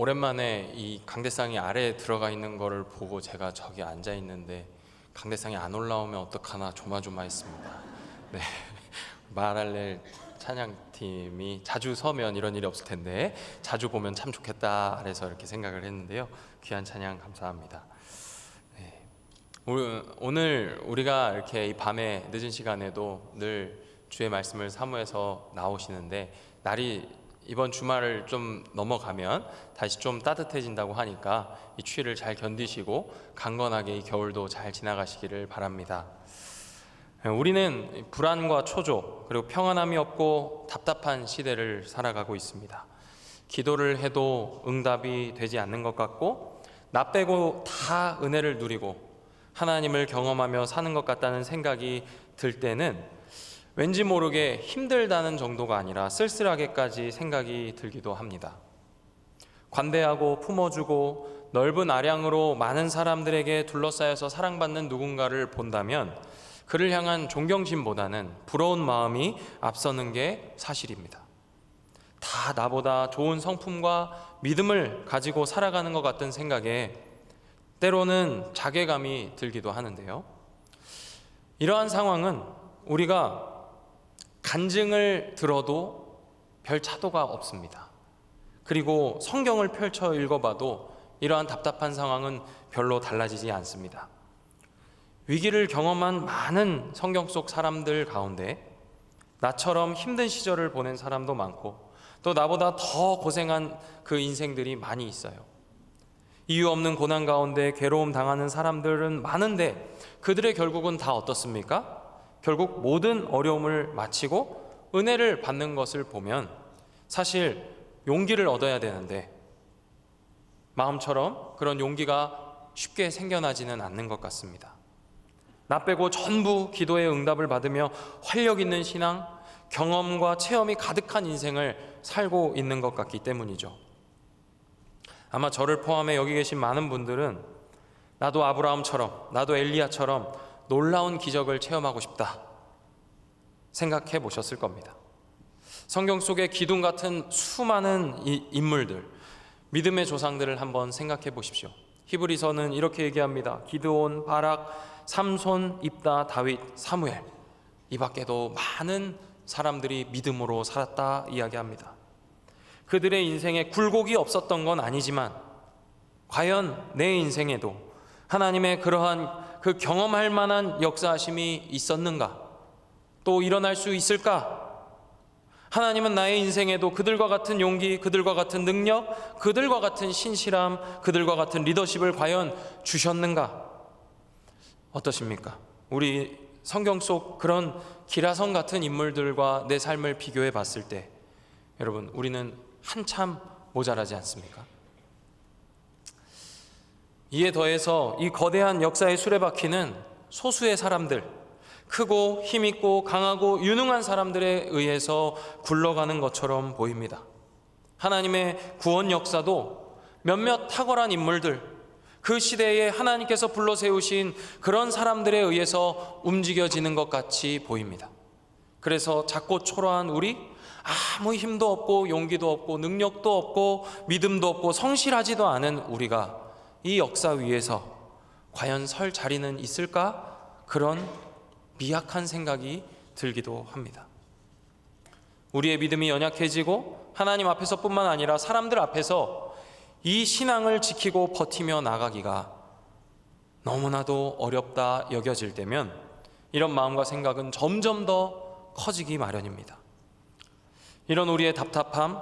오랜만에 이 강대상이 아래에 들어가 있는 거를 보고 제가 저기 앉아 있는데 강대상이 안 올라오면 어떡하나 조마조마했습니다. 네, 말할래 찬양팀이 자주 서면 이런 일이 없을 텐데 자주 보면 참 좋겠다 그래서 이렇게 생각을 했는데요. 귀한 찬양 감사합니다. 네, 오늘 우리가 이렇게 이 밤에 늦은 시간에도 늘 주의 말씀을 사모해서 나오시는데 날이 이번 주말을 좀 넘어가면 다시 좀 따뜻해진다고 하니까 이 추위를 잘 견디시고 강건하게 이 겨울도 잘 지나가시기를 바랍니다. 우리는 불안과 초조 그리고 평안함이 없고 답답한 시대를 살아가고 있습니다. 기도를 해도 응답이 되지 않는 것 같고 나 빼고 다 은혜를 누리고 하나님을 경험하며 사는 것 같다는 생각이 들 때는 왠지 모르게 힘들다는 정도가 아니라 쓸쓸하게까지 생각이 들기도 합니다. 관대하고 품어주고 넓은 아량으로 많은 사람들에게 둘러싸여서 사랑받는 누군가를 본다면 그를 향한 존경심보다는 부러운 마음이 앞서는 게 사실입니다. 다 나보다 좋은 성품과 믿음을 가지고 살아가는 것 같은 생각에 때로는 자괴감이 들기도 하는데요. 이러한 상황은 우리가 간증을 들어도 별 차도가 없습니다. 그리고 성경을 펼쳐 읽어봐도 이러한 답답한 상황은 별로 달라지지 않습니다. 위기를 경험한 많은 성경 속 사람들 가운데 나처럼 힘든 시절을 보낸 사람도 많고 또 나보다 더 고생한 그 인생들이 많이 있어요. 이유 없는 고난 가운데 괴로움 당하는 사람들은 많은데 그들의 결국은 다 어떻습니까? 결국 모든 어려움을 마치고 은혜를 받는 것을 보면 사실 용기를 얻어야 되는데 마음처럼 그런 용기가 쉽게 생겨나지는 않는 것 같습니다. 나 빼고 전부 기도의 응답을 받으며 활력 있는 신앙, 경험과 체험이 가득한 인생을 살고 있는 것 같기 때문이죠. 아마 저를 포함해 여기 계신 많은 분들은 나도 아브라함처럼, 나도 엘리야처럼 놀라운 기적을 체험하고 싶다 생각해 보셨을 겁니다. 성경 속의 기둥 같은 수많은 이 인물들, 믿음의 조상들을 한번 생각해 보십시오. 히브리서는 이렇게 얘기합니다. 기드온, 바락, 삼손, 입다, 다윗, 사무엘. 이 밖에도 많은 사람들이 믿음으로 살았다 이야기합니다. 그들의 인생에 굴곡이 없었던 건 아니지만 과연 내 인생에도 하나님의 그러한 그 경험할 만한 역사하심이 있었는가? 또 일어날 수 있을까? 하나님은 나의 인생에도 그들과 같은 용기, 그들과 같은 능력, 그들과 같은 신실함, 그들과 같은 리더십을 과연 주셨는가? 어떠십니까? 우리 성경 속 그런 기라성 같은 인물들과 내 삶을 비교해 봤을 때 여러분, 우리는 한참 모자라지 않습니까? 이에 더해서 이 거대한 역사의 수레바퀴는 소수의 사람들, 크고 힘있고 강하고 유능한 사람들에 의해서 굴러가는 것처럼 보입니다. 하나님의 구원 역사도 몇몇 탁월한 인물들, 그 시대에 하나님께서 불러 세우신 그런 사람들에 의해서 움직여지는 것 같이 보입니다. 그래서 작고 초라한 우리, 아무 힘도 없고 용기도 없고 능력도 없고 믿음도 없고 성실하지도 않은 우리가 이 역사 위에서 과연 설 자리는 있을까? 그런 미약한 생각이 들기도 합니다. 우리의 믿음이 연약해지고 하나님 앞에서뿐만 아니라 사람들 앞에서 이 신앙을 지키고 버티며 나가기가 너무나도 어렵다 여겨질 때면 이런 마음과 생각은 점점 더 커지기 마련입니다. 이런 우리의 답답함,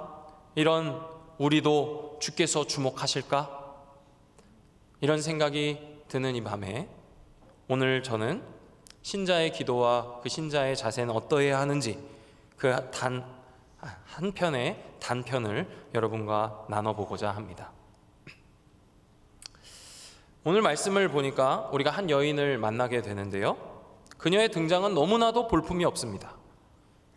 이런 우리도 주께서 주목하실까? 이런 생각이 드는 이 밤에 오늘 저는 신자의 기도와 그 신자의 자세는 어떠해야 하는지 그 단 한 편의 단편을 여러분과 나눠보고자 합니다. 오늘 말씀을 보니까 우리가 한 여인을 만나게 되는데요. 그녀의 등장은 너무나도 볼품이 없습니다.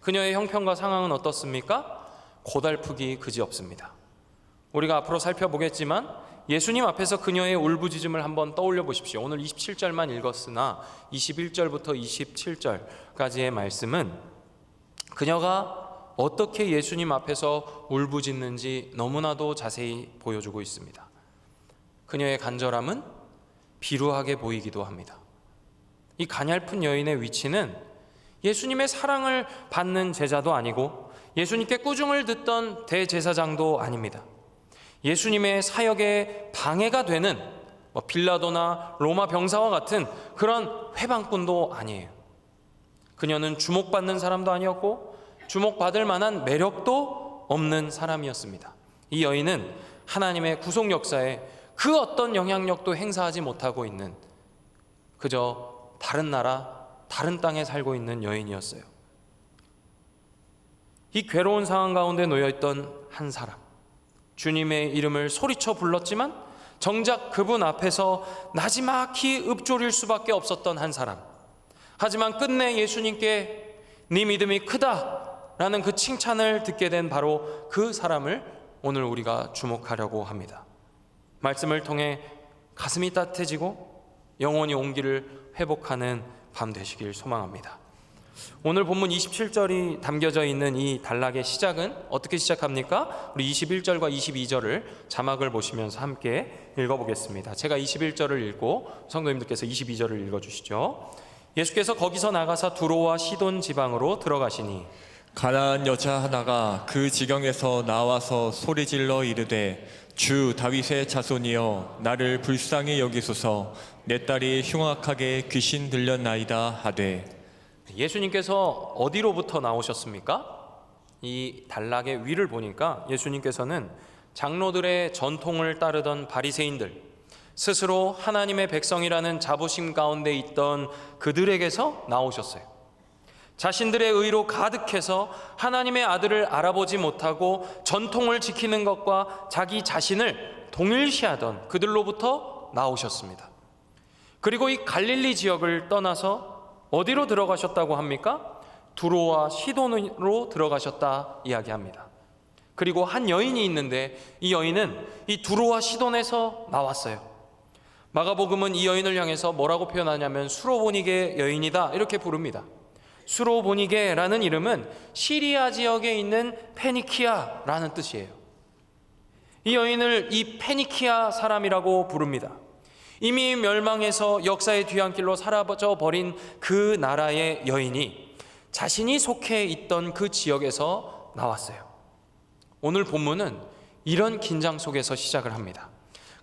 그녀의 형편과 상황은 어떻습니까? 고달프기 그지없습니다. 우리가 앞으로 살펴보겠지만 예수님 앞에서 그녀의 울부짖음을 한번 떠올려 보십시오. 오늘 27절만 읽었으나 21절부터 27절까지의 말씀은 그녀가 어떻게 예수님 앞에서 울부짖는지 너무나도 자세히 보여주고 있습니다. 그녀의 간절함은 비루하게 보이기도 합니다. 이 가냘픈 여인의 위치는 예수님의 사랑을 받는 제자도 아니고 예수님께 꾸중을 듣던 대제사장도 아닙니다. 예수님의 사역에 방해가 되는 뭐 빌라도나 로마 병사와 같은 그런 회방꾼도 아니에요. 그녀는 주목받는 사람도 아니었고 주목받을 만한 매력도 없는 사람이었습니다. 이 여인은 하나님의 구속 역사에 그 어떤 영향력도 행사하지 못하고 있는 그저 다른 나라, 다른 땅에 살고 있는 여인이었어요. 이 괴로운 상황 가운데 놓여 있던 한 사람. 주님의 이름을 소리쳐 불렀지만 정작 그분 앞에서 나지막히 읊조릴 수밖에 없었던 한 사람. 하지만 끝내 예수님께 네 믿음이 크다라는 그 칭찬을 듣게 된 바로 그 사람을 오늘 우리가 주목하려고 합니다. 말씀을 통해 가슴이 따뜻해지고 영혼이 온기를 회복하는 밤 되시길 소망합니다. 오늘 본문 27절이 담겨져 있는 이 단락의 시작은 어떻게 시작합니까? 우리 21절과 22절을 자막을 보시면서 함께 읽어보겠습니다. 제가 21절을 읽고 성도님들께서 22절을 읽어주시죠. 예수께서 거기서 나가사 두로와 시돈 지방으로 들어가시니 가나안 여자 하나가 그 지경에서 나와서 소리질러 이르되 주 다윗의 자손이여 나를 불쌍히 여기소서 내 딸이 흉악하게 귀신 들렸나이다 하되 예수님께서 어디로부터 나오셨습니까? 이 단락의 위를 보니까 예수님께서는 장로들의 전통을 따르던 바리새인들 스스로 하나님의 백성이라는 자부심 가운데 있던 그들에게서 나오셨어요. 자신들의 의로 가득해서 하나님의 아들을 알아보지 못하고 전통을 지키는 것과 자기 자신을 동일시하던 그들로부터 나오셨습니다. 그리고 이 갈릴리 지역을 떠나서 어디로 들어가셨다고 합니까? 두로와 시돈으로 들어가셨다 이야기합니다. 그리고 한 여인이 있는데 이 여인은 이 두로와 시돈에서 나왔어요. 마가복음은 이 여인을 향해서 뭐라고 표현하냐면 수로보니게 여인이다 이렇게 부릅니다. 수로보니게라는 이름은 시리아 지역에 있는 페니키아라는 뜻이에요. 이 여인을 이 페니키아 사람이라고 부릅니다. 이미 멸망해서 역사의 뒤안길로 사라져 버린 그 나라의 여인이 자신이 속해 있던 그 지역에서 나왔어요. 오늘 본문은 이런 긴장 속에서 시작을 합니다.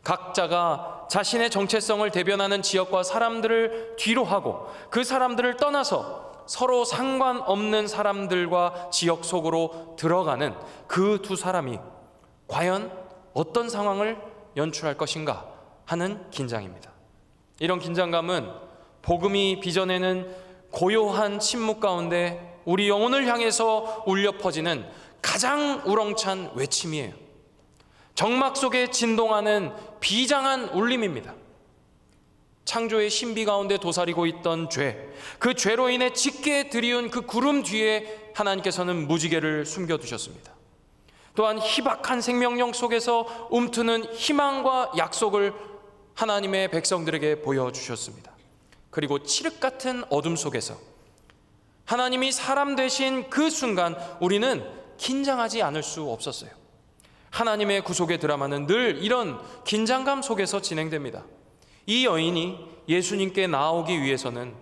각자가 자신의 정체성을 대변하는 지역과 사람들을 뒤로 하고 그 사람들을 떠나서 서로 상관없는 사람들과 지역 속으로 들어가는 그 두 사람이 과연 어떤 상황을 연출할 것인가 하는 긴장입니다. 이런 긴장감은 복음이 빚어내는 고요한 침묵 가운데 우리 영혼을 향해서 울려 퍼지는 가장 우렁찬 외침이에요. 정막 속에 진동하는 비장한 울림입니다. 창조의 신비 가운데 도사리고 있던 죄, 그 죄로 인해 짙게 들이운 그 구름 뒤에 하나님께서는 무지개를 숨겨두셨습니다. 또한 희박한 생명력 속에서 움트는 희망과 약속을 하나님의 백성들에게 보여주셨습니다. 그리고 칠흑 같은 어둠 속에서 하나님이 사람 되신 그 순간 우리는 긴장하지 않을 수 없었어요. 하나님의 구속의 드라마는 늘 이런 긴장감 속에서 진행됩니다. 이 여인이 예수님께 나오기 위해서는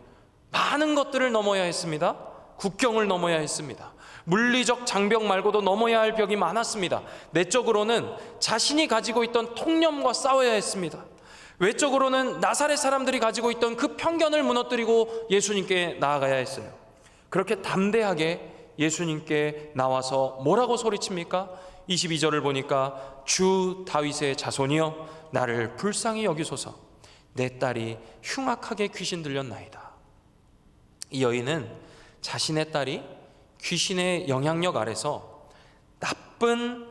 많은 것들을 넘어야 했습니다. 국경을 넘어야 했습니다. 물리적 장벽 말고도 넘어야 할 벽이 많았습니다. 내적으로는 자신이 가지고 있던 통념과 싸워야 했습니다. 외적으로는 나사렛 사람들이 가지고 있던 그 편견을 무너뜨리고 예수님께 나아가야 했어요. 그렇게 담대하게 예수님께 나와서 뭐라고 소리칩니까? 22절을 보니까 주 다윗의 자손이여 나를 불쌍히 여기소서 내 딸이 흉악하게 귀신 들렸나이다. 이 여인은 자신의 딸이 귀신의 영향력 아래서 나쁜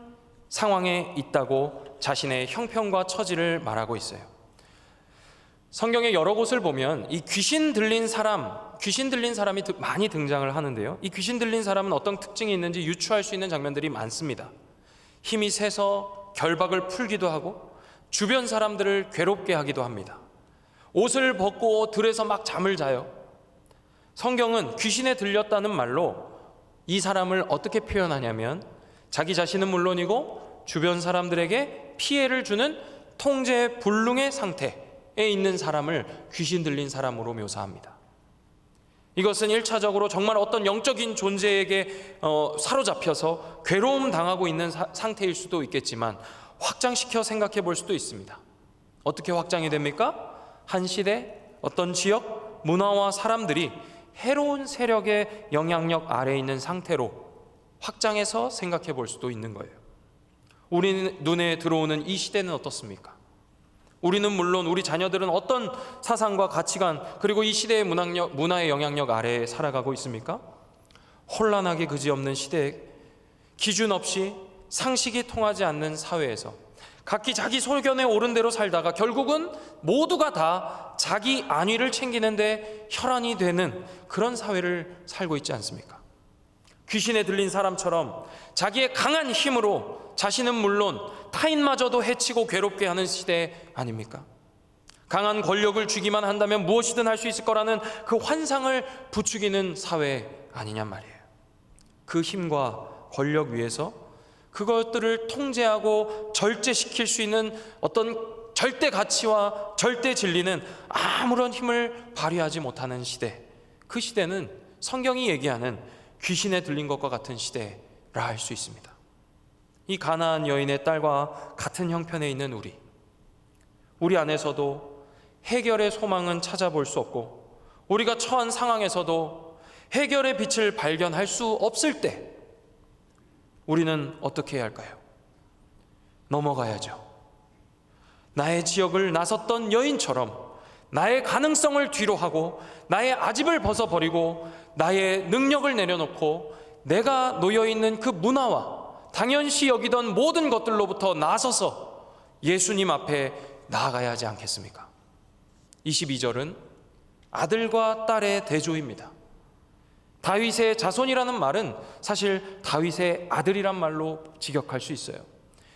상황에 있다고 자신의 형편과 처지를 말하고 있어요. 성경의 여러 곳을 보면 이 귀신 들린 사람, 귀신 들린 사람이 많이 등장을 하는데요. 이 귀신 들린 사람은 어떤 특징이 있는지 유추할 수 있는 장면들이 많습니다. 힘이 세서 결박을 풀기도 하고 주변 사람들을 괴롭게 하기도 합니다. 옷을 벗고 들에서 막 잠을 자요. 성경은 귀신에 들렸다는 말로 이 사람을 어떻게 표현하냐면 자기 자신은 물론이고 주변 사람들에게 피해를 주는 통제 불능의 상태에 있는 사람을 귀신 들린 사람으로 묘사합니다. 이것은 일차적으로 정말 어떤 영적인 존재에게 어, 사로잡혀서 괴로움 당하고 있는 사- 상태일 수도 있겠지만 확장시켜 생각해 볼 수도 있습니다. 어떻게 확장이 됩니까? 한 시대 어떤 지역 문화와 사람들이 해로운 세력의 영향력 아래에 있는 상태로 확장해서 생각해 볼 수도 있는 거예요. 우리 눈에 들어오는 이 시대는 어떻습니까? 우리는 물론 우리 자녀들은 어떤 사상과 가치관 그리고 이 시대의 문학력, 문화의 영향력 아래에 살아가고 있습니까? 혼란하기 그지없는 시대에 기준 없이 상식이 통하지 않는 사회에서 각기 자기 소견에 옳은 대로 살다가 결국은 모두가 다 자기 안위를 챙기는데 혈안이 되는 그런 사회를 살고 있지 않습니까? 귀신에 들린 사람처럼 자기의 강한 힘으로 자신은 물론 타인마저도 해치고 괴롭게 하는 시대 아닙니까? 강한 권력을 주기만 한다면 무엇이든 할 수 있을 거라는 그 환상을 부추기는 사회 아니냔 말이에요. 그 힘과 권력 위에서 그것들을 통제하고 절제시킬 수 있는 어떤 절대 가치와 절대 진리는 아무런 힘을 발휘하지 못하는 시대. 그 시대는 성경이 얘기하는 귀신에 들린 것과 같은 시대라 할 수 있습니다. 이 가나안 여인의 딸과 같은 형편에 있는 우리. 우리 안에서도 해결의 소망은 찾아볼 수 없고 우리가 처한 상황에서도 해결의 빛을 발견할 수 없을 때 우리는 어떻게 해야 할까요? 넘어가야죠. 나의 지역을 나섰던 여인처럼 나의 가능성을 뒤로 하고 나의 아집을 벗어버리고 나의 능력을 내려놓고 내가 놓여 있는 그 문화와 당연시 여기던 모든 것들로부터 나서서 예수님 앞에 나아가야 하지 않겠습니까? 22절은 아들과 딸의 대조입니다. 다윗의 자손이라는 말은 사실 다윗의 아들이란 말로 직역할 수 있어요.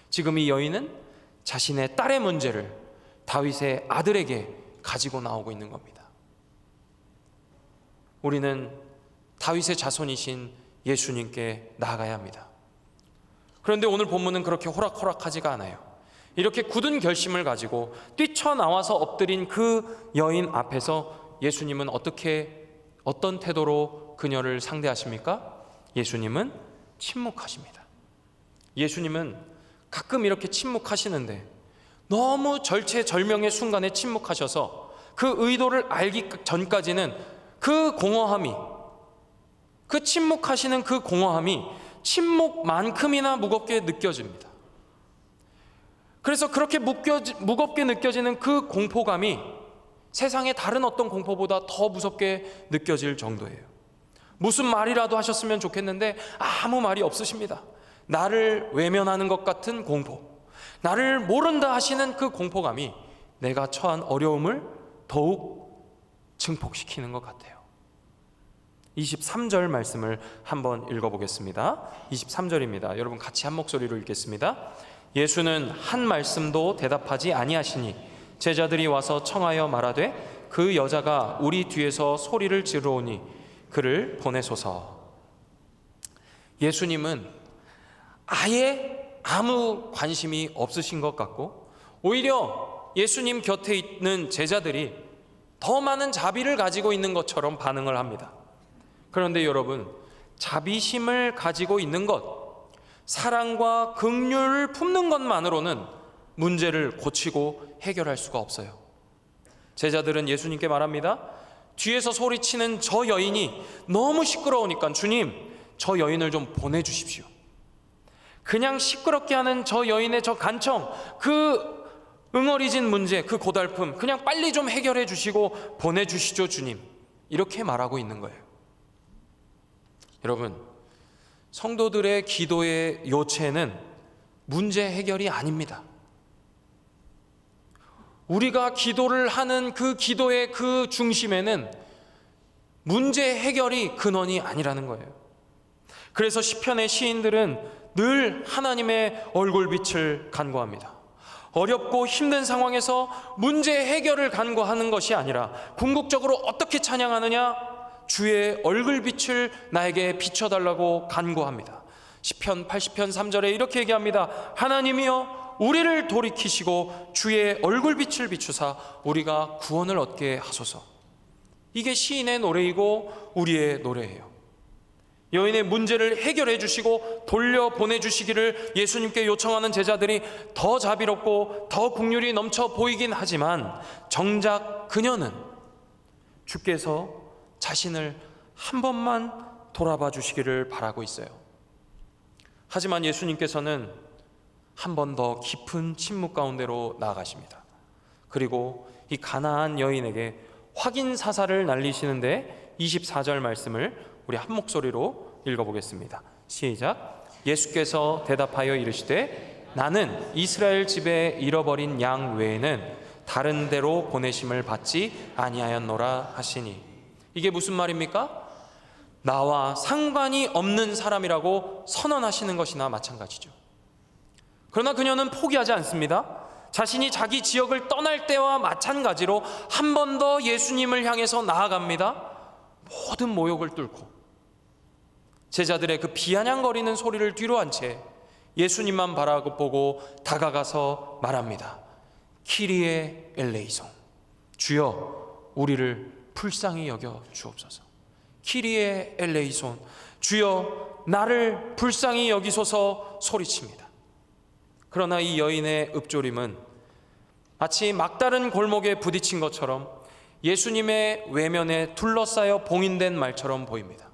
지금 이 여인은 자신의 딸의 문제를 다윗의 아들에게 가지고 나오고 있는 겁니다. 우리는 다윗의 자손이신 예수님께 나아가야 합니다. 그런데 오늘 본문은 그렇게 호락호락하지가 않아요. 이렇게 굳은 결심을 가지고 뛰쳐나와서 엎드린 그 여인 앞에서 예수님은 어떻게 어떤 태도로 그녀를 상대하십니까? 예수님은 침묵하십니다. 예수님은 가끔 이렇게 침묵하시는데 너무 절체절명의 순간에 침묵하셔서 그 의도를 알기 전까지는 그 공허함이 그 침묵하시는 그 공허함이 침묵만큼이나 무겁게 느껴집니다. 그래서 그렇게 묶여지, 무겁게 느껴지는 그 공포감이 세상의 다른 어떤 공포보다 더 무섭게 느껴질 정도예요. 무슨 말이라도 하셨으면 좋겠는데 아무 말이 없으십니다. 나를 외면하는 것 같은 공포, 나를 모른다 하시는 그 공포감이 내가 처한 어려움을 더욱 증폭시키는 것 같아요. 23절 말씀을 한번 읽어보겠습니다. 23절입니다. 여러분 같이 한 목소리로 읽겠습니다. 예수는 한 말씀도 대답하지 아니하시니 제자들이 와서 청하여 말하되 그 여자가 우리 뒤에서 소리를 지르오니 그를 보내소서. 예수님은 아예 아무 관심이 없으신 것 같고 오히려 예수님 곁에 있는 제자들이 더 많은 자비를 가지고 있는 것처럼 반응을 합니다. 그런데 여러분, 자비심을 가지고 있는 것, 사랑과 긍휼을 품는 것만으로는 문제를 고치고 해결할 수가 없어요. 제자들은 예수님께 말합니다. 뒤에서 소리치는 저 여인이 너무 시끄러우니까 주님, 저 여인을 좀 보내 주십시오. 그냥 시끄럽게 하는 저 여인의 저 간청, 그 응어리진 문제, 그 고달픔, 그냥 빨리 좀 해결해 주시고 보내주시죠, 주님. 이렇게 말하고 있는 거예요. 여러분, 성도들의 기도의 요체는 문제 해결이 아닙니다. 우리가 기도를 하는 그 기도의 그 중심에는 문제 해결이 근원이 아니라는 거예요. 그래서 시편의 시인들은 늘 하나님의 얼굴빛을 간구합니다. 어렵고 힘든 상황에서 문제 해결을 간구하는 것이 아니라 궁극적으로 어떻게 찬양하느냐? 주의 얼굴빛을 나에게 비춰달라고 간구합니다. 시편 80편 3절에 이렇게 얘기합니다. 하나님이여 우리를 돌이키시고 주의 얼굴빛을 비추사 우리가 구원을 얻게 하소서. 이게 시인의 노래이고 우리의 노래예요. 여인의 문제를 해결해 주시고 돌려 보내 주시기를 예수님께 요청하는 제자들이 더 자비롭고 더 국률이 넘쳐 보이긴 하지만 정작 그녀는 주께서 자신을 한 번만 돌아봐 주시기를 바라고 있어요. 하지만 예수님께서는 한 번 더 깊은 침묵 가운데로 나아가십니다. 그리고 이 가나안 여인에게 확인 사살을 날리시는데 24절 말씀을 우리 한 목소리로 읽어보겠습니다. 시작. 예수께서 대답하여 이르시되 나는 이스라엘 집에 잃어버린 양 외에는 다른 데로 보내심을 받지 아니하였노라 하시니 이게 무슨 말입니까? 나와 상관이 없는 사람이라고 선언하시는 것이나 마찬가지죠. 그러나 그녀는 포기하지 않습니다. 자신이 자기 지역을 떠날 때와 마찬가지로 한 번 더 예수님을 향해서 나아갑니다. 모든 모욕을 뚫고 제자들의 그 비아냥거리는 소리를 뒤로 한 채 예수님만 바라보고 다가가서 말합니다. 키리에 엘레이송 주여 우리를 불쌍히 여겨 주옵소서. 키리에 엘레이손 주여 나를 불쌍히 여기소서 소리칩니다. 그러나 이 여인의 읊조림은 마치 막다른 골목에 부딪힌 것처럼 예수님의 외면에 둘러싸여 봉인된 말처럼 보입니다.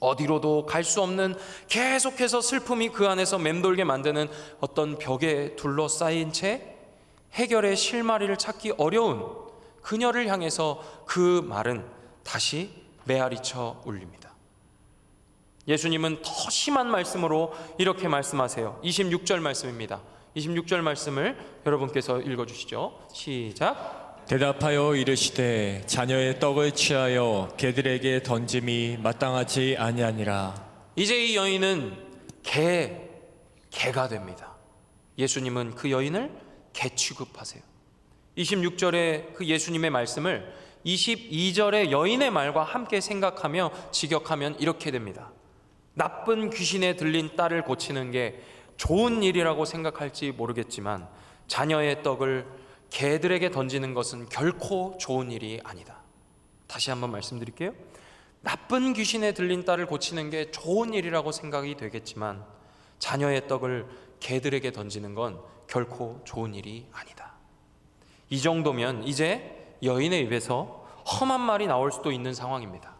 어디로도 갈 수 없는 계속해서 슬픔이 그 안에서 맴돌게 만드는 어떤 벽에 둘러싸인 채 해결의 실마리를 찾기 어려운 그녀를 향해서 그 말은 다시 메아리쳐 울립니다. 예수님은 더 심한 말씀으로 이렇게 말씀하세요. 26절 말씀입니다. 26절 말씀을 여러분께서 읽어 주시죠. 시작. 대답하여 이르시되 자녀의 떡을 취하여 개들에게 던짐이 마땅하지 아니하니라 이제 이 여인은 개 개가 됩니다. 예수님은 그 여인을 개 취급하세요. 26절의 그 예수님의 말씀을 22절의 여인의 말과 함께 생각하며 직역하면 이렇게 됩니다. 나쁜 귀신에 들린 딸을 고치는 게 좋은 일이라고 생각할지 모르겠지만 자녀의 떡을 개들에게 던지는 것은 결코 좋은 일이 아니다. 다시 한번 말씀드릴게요. 나쁜 귀신에 들린 딸을 고치는 게 좋은 일이라고 생각이 되겠지만 자녀의 떡을 개들에게 던지는 건 결코 좋은 일이 아니다. 이 정도면 이제 여인의 입에서 험한 말이 나올 수도 있는 상황입니다.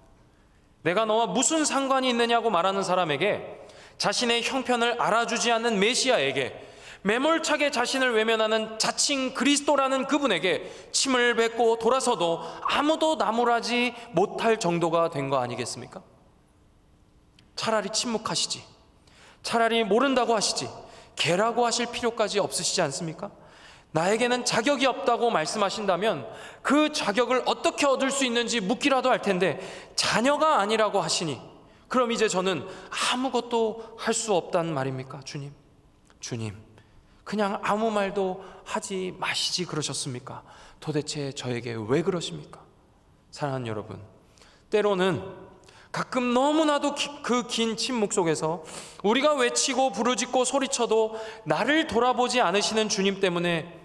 내가 너와 무슨 상관이 있느냐고 말하는 사람에게 자신의 형편을 알아주지 않는 메시아에게 매몰차게 자신을 외면하는 자칭 그리스도라는 그분에게 침을 뱉고 돌아서도 아무도 나무라지 못할 정도가 된 거 아니겠습니까? 차라리 침묵하시지. 차라리 모른다고 하시지. 개라고 하실 필요까지 없으시지 않습니까? 나에게는 자격이 없다고 말씀하신다면 그 자격을 어떻게 얻을 수 있는지 묻기라도 할 텐데 자녀가 아니라고 하시니 그럼 이제 저는 아무것도 할 수 없단 말입니까? 주님. 주님. 그냥 아무 말도 하지 마시지 그러셨습니까? 도대체 저에게 왜 그러십니까? 사랑하는 여러분. 때로는 가끔 너무나도 그 긴 침묵 속에서 우리가 외치고 부르짖고 소리쳐도 나를 돌아보지 않으시는 주님 때문에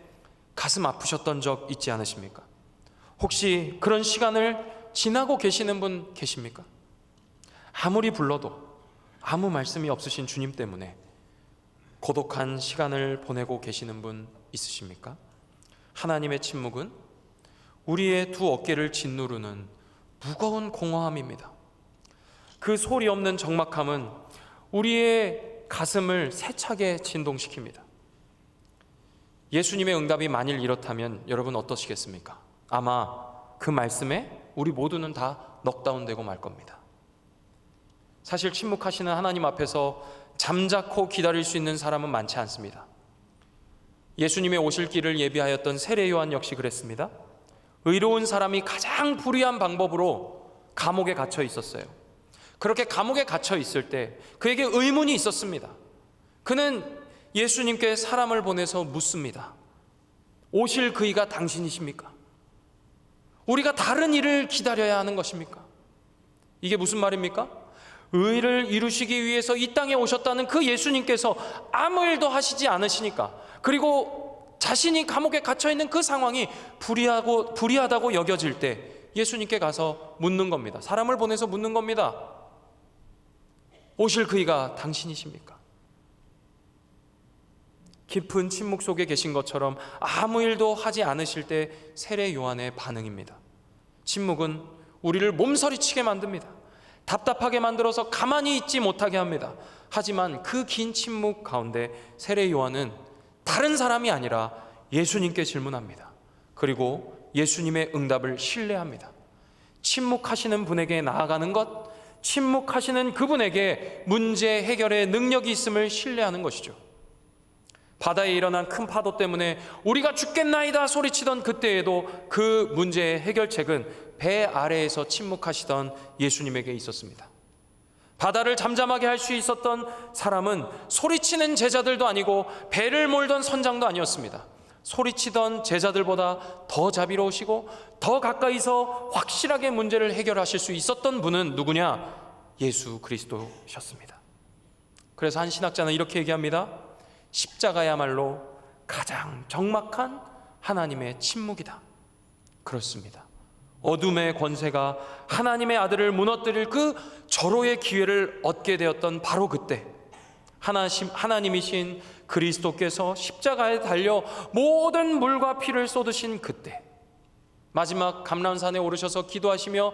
가슴 아프셨던 적 있지 않으십니까? 혹시 그런 시간을 지나고 계시는 분 계십니까? 아무리 불러도 아무 말씀이 없으신 주님 때문에 고독한 시간을 보내고 계시는 분 있으십니까? 하나님의 침묵은 우리의 두 어깨를 짓누르는 무거운 공허함입니다. 그 소리 없는 적막함은 우리의 가슴을 세차게 진동시킵니다. 예수님의 응답이 만일 이렇다면 여러분 어떠시겠습니까? 아마 그 말씀에 우리 모두는 다 넉다운되고 말 겁니다. 사실 침묵하시는 하나님 앞에서 잠자코 기다릴 수 있는 사람은 많지 않습니다. 예수님의 오실 길을 예비하였던 세례 요한 역시 그랬습니다. 의로운 사람이 가장 불의한 방법으로 감옥에 갇혀 있었어요. 그렇게 감옥에 갇혀 있을 때 그에게 의문이 있었습니다. 그는 예수님께 사람을 보내서 묻습니다. 오실 그이가 당신이십니까? 우리가 다른 일을 기다려야 하는 것입니까? 이게 무슨 말입니까? 의를 이루시기 위해서 이 땅에 오셨다는 그 예수님께서 아무 일도 하시지 않으시니까 그리고 자신이 감옥에 갇혀 있는 그 상황이 불의하고 불의하다고 여겨질 때 예수님께 가서 묻는 겁니다. 사람을 보내서 묻는 겁니다. 오실 그이가 당신이십니까? 깊은 침묵 속에 계신 것처럼 아무 일도 하지 않으실 때 세례 요한의 반응입니다. 침묵은 우리를 몸서리치게 만듭니다. 답답하게 만들어서 가만히 있지 못하게 합니다. 하지만 그 긴 침묵 가운데 세례 요한은 다른 사람이 아니라 예수님께 질문합니다. 그리고 예수님의 응답을 신뢰합니다. 침묵하시는 분에게 나아가는 것, 침묵하시는 그분에게 문제 해결의 능력이 있음을 신뢰하는 것이죠. 바다에 일어난 큰 파도 때문에 우리가 죽겠나이다 소리치던 그때에도 그 문제의 해결책은 배 아래에서 침묵하시던 예수님에게 있었습니다. 바다를 잠잠하게 할 수 있었던 사람은 소리치는 제자들도 아니고 배를 몰던 선장도 아니었습니다. 소리치던 제자들보다 더 자비로우시고 더 가까이서 확실하게 문제를 해결하실 수 있었던 분은 누구냐? 예수 그리스도셨습니다. 그래서 한 신학자는 이렇게 얘기합니다. 십자가야말로 가장 적막한 하나님의 침묵이다. 그렇습니다. 어둠의 권세가 하나님의 아들을 무너뜨릴 그 절호의 기회를 얻게 되었던 바로 그때 하나심, 하나님이신 그리스도께서 십자가에 달려 모든 물과 피를 쏟으신 그때 마지막 감람산에 오르셔서 기도하시며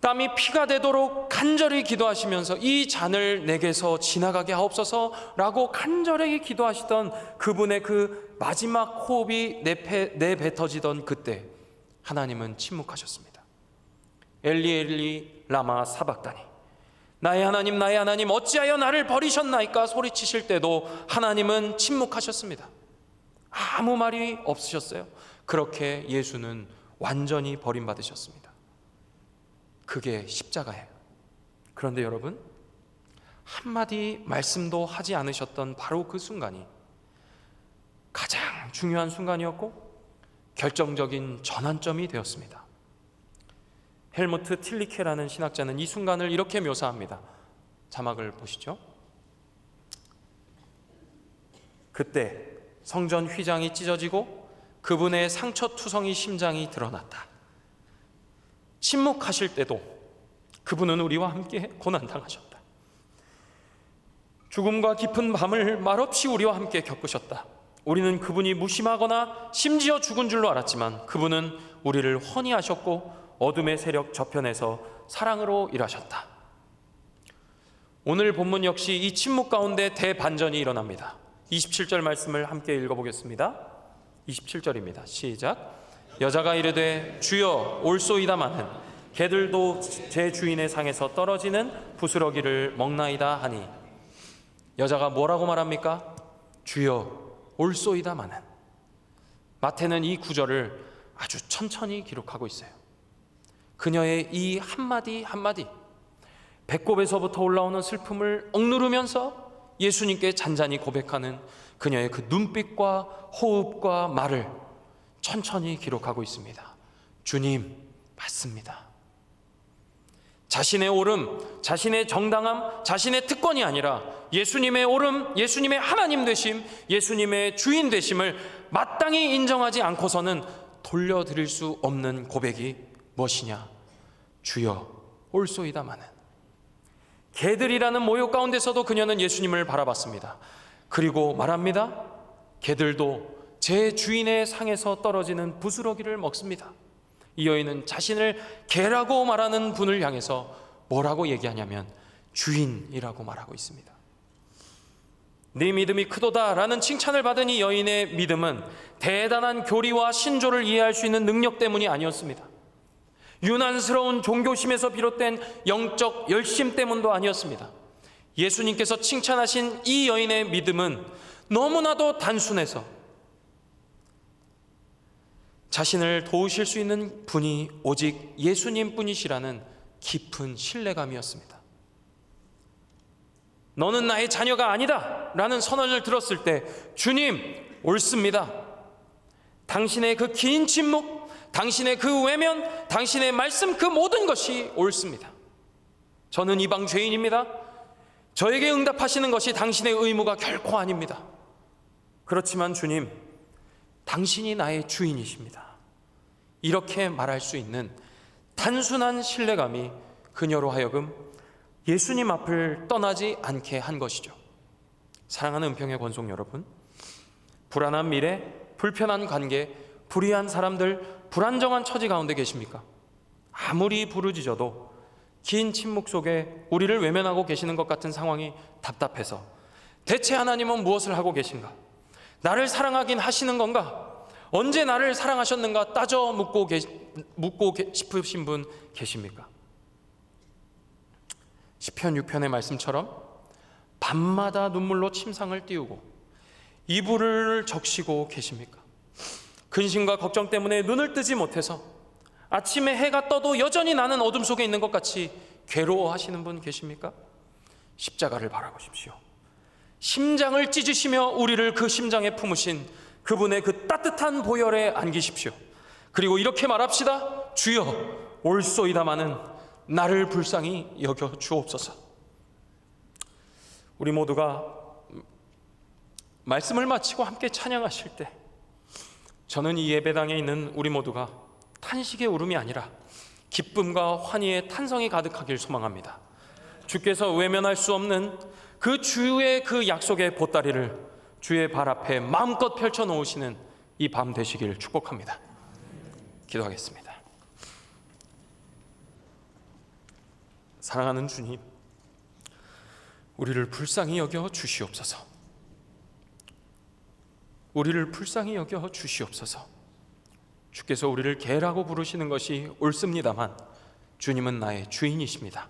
땀이 피가 되도록 간절히 기도하시면서 이 잔을 내게서 지나가게 하옵소서라고 간절히 기도하시던 그분의 그 마지막 호흡이 내배, 내뱉어지던 그때 하나님은 침묵하셨습니다. 엘리 엘리 라마 사박다니 나의 하나님 나의 하나님 어찌하여 나를 버리셨나이까 소리치실 때도 하나님은 침묵하셨습니다. 아무 말이 없으셨어요. 그렇게 예수는 완전히 버림받으셨습니다. 그게 십자가예요. 그런데 여러분, 한마디 말씀도 하지 않으셨던 바로 그 순간이 가장 중요한 순간이었고 결정적인 전환점이 되었습니다. 헬무트 틸리케라는 신학자는 이 순간을 이렇게 묘사합니다. 자막을 보시죠. 그때 성전 휘장이 찢어지고 그분의 상처투성이 심장이 드러났다. 침묵하실 때도 그분은 우리와 함께 고난당하셨다. 죽음과 깊은 밤을 말없이 우리와 함께 겪으셨다. 우리는 그분이 무심하거나 심지어 죽은 줄로 알았지만 그분은 우리를 헌의하셨고 어둠의 세력 저편에서 사랑으로 일하셨다. 오늘 본문 역시 이 침묵 가운데 대반전이 일어납니다. 27절 말씀을 함께 읽어보겠습니다. 27절입니다. 시작. 여자가 이르되 주여 올소이다마는 개들도 제 주인의 상에서 떨어지는 부스러기를 먹나이다 하니 여자가 뭐라고 말합니까? 주여 올소이다마는 마태는 이 구절을 아주 천천히 기록하고 있어요. 그녀의 이 한마디 한마디 배꼽에서부터 올라오는 슬픔을 억누르면서 예수님께 잔잔히 고백하는 그녀의 그 눈빛과 호흡과 말을 천천히 기록하고 있습니다. 주님, 맞습니다. 자신의 옳음, 자신의 정당함, 자신의 특권이 아니라 예수님의 옳음, 예수님의 하나님 되심, 예수님의 주인 되심을 마땅히 인정하지 않고서는 돌려드릴 수 없는 고백이 무엇이냐? 주여, 홀소이다마는. 개들이라는 모욕 가운데서도 그녀는 예수님을 바라봤습니다. 그리고 말합니다. 개들도 제 주인의 상에서 떨어지는 부스러기를 먹습니다. 이 여인은 자신을 개라고 말하는 분을 향해서 뭐라고 얘기하냐면 주인이라고 말하고 있습니다. 네 믿음이 크도다라는 칭찬을 받은 이 여인의 믿음은 대단한 교리와 신조를 이해할 수 있는 능력 때문이 아니었습니다. 유난스러운 종교심에서 비롯된 영적 열심 때문도 아니었습니다. 예수님께서 칭찬하신 이 여인의 믿음은 너무나도 단순해서 자신을 도우실 수 있는 분이 오직 예수님 뿐이시라는 깊은 신뢰감이었습니다. 너는 나의 자녀가 아니다! 라는 선언을 들었을 때, 주님, 옳습니다. 당신의 그 긴 침묵, 당신의 그 외면, 당신의 말씀 그 모든 것이 옳습니다. 저는 이방 죄인입니다. 저에게 응답하시는 것이 당신의 의무가 결코 아닙니다. 그렇지만 주님, 당신이 나의 주인이십니다. 이렇게 말할 수 있는 단순한 신뢰감이 그녀로 하여금 예수님 앞을 떠나지 않게 한 것이죠. 사랑하는 은평의 권속 여러분, 불안한 미래, 불편한 관계, 불의한 사람들, 불안정한 처지 가운데 계십니까? 아무리 부르짖어도 긴 침묵 속에 우리를 외면하고 계시는 것 같은 상황이 답답해서 대체 하나님은 무엇을 하고 계신가? 나를 사랑하긴 하시는 건가? 언제 나를 사랑하셨는가 따져 묻고, 계, 묻고 계- 싶으신 분 계십니까? 시편 6편의 말씀처럼 밤마다 눈물로 침상을 띄우고 이불을 적시고 계십니까? 근심과 걱정 때문에 눈을 뜨지 못해서 아침에 해가 떠도 여전히 나는 어둠 속에 있는 것 같이 괴로워하시는 분 계십니까? 십자가를 바라보십시오. 심장을 찢으시며 우리를 그 심장에 품으신 그분의 그 따뜻한 보혈에 안기십시오. 그리고 이렇게 말합시다. 주여 올소이다마는 나를 불쌍히 여겨 주옵소서. 우리 모두가 말씀을 마치고 함께 찬양하실 때 저는 이 예배당에 있는 우리 모두가 탄식의 울음이 아니라 기쁨과 환희의 탄성이 가득하길 소망합니다. 주께서 외면할 수 없는 그 주의 그 약속의 보따리를 주의 발 앞에 마음껏 펼쳐 놓으시는 이 밤 되시길 축복합니다. 기도하겠습니다. 사랑하는 주님, 우리를 불쌍히 여겨 주시옵소서. 우리를 불쌍히 여겨 주시옵소서. 주께서 우리를 개라고 부르시는 것이 옳습니다만 주님은 나의 주인이십니다.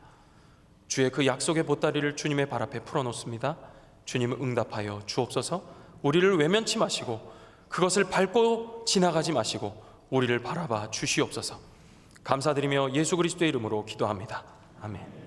주의 그 약속의 보따리를 주님의 발 앞에 풀어놓습니다. 주님 응답하여 주옵소서. 우리를 외면치 마시고 그것을 밟고 지나가지 마시고 우리를 바라봐 주시옵소서. 감사드리며 예수 그리스도의 이름으로 기도합니다. 아멘.